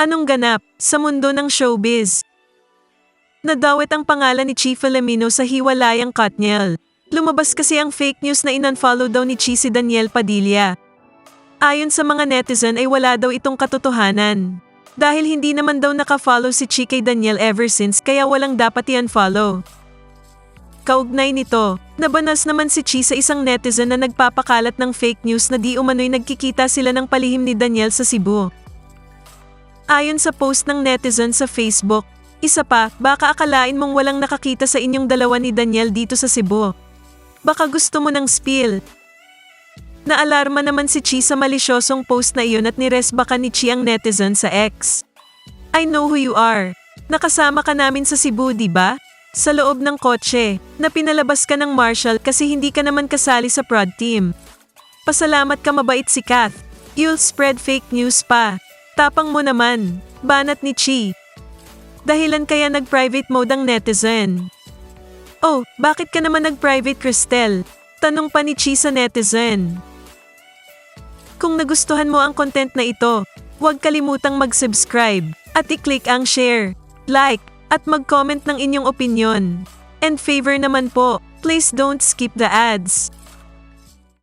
Anong ganap sa mundo ng showbiz? Nadawit ang pangalan ni Chi Filomeno sa hiwalayang Katniel. Lumabas kasi ang fake news na inunfollow daw ni Chi si Daniel Padilla. Ayon sa mga netizen ay wala daw itong katotohanan. Dahil hindi naman daw nakafollow si Chi kay Daniel ever since kaya walang dapat i-unfollow. Kaugnay nito, nabanas naman si Chi sa isang netizen na nagpapakalat ng fake news na di umano'y nagkikita sila ng palihim ni Daniel sa Cebu. Ayon sa post ng netizen sa Facebook, isa pa, baka akalain mong walang nakakita sa inyong dalawa ni Daniel dito sa Cebu. Baka gusto mo ng spill. Naalarma naman si Chi sa malisyosong post na iyon at niresba ka ni Chi ang netizen sa X. I know who you are. Nakasama ka namin sa Cebu, di ba? Sa loob ng kotse, na pinalabas ka ng marshal kasi hindi ka naman kasali sa prod team. Pasalamat ka mabait si Kath. You'll spread fake news pa. Tapang mo naman. Banat ni Chi. Dahilan kaya nag-private mode ang netizen. Oh, bakit ka naman nag-private Cristel? Tanong pa ni Chi sa netizen. Kung nagustuhan mo ang content na ito, huwag kalimutang mag-subscribe at i-click ang share, like, at mag-comment ng inyong opinion. And favor naman po, please don't skip the ads.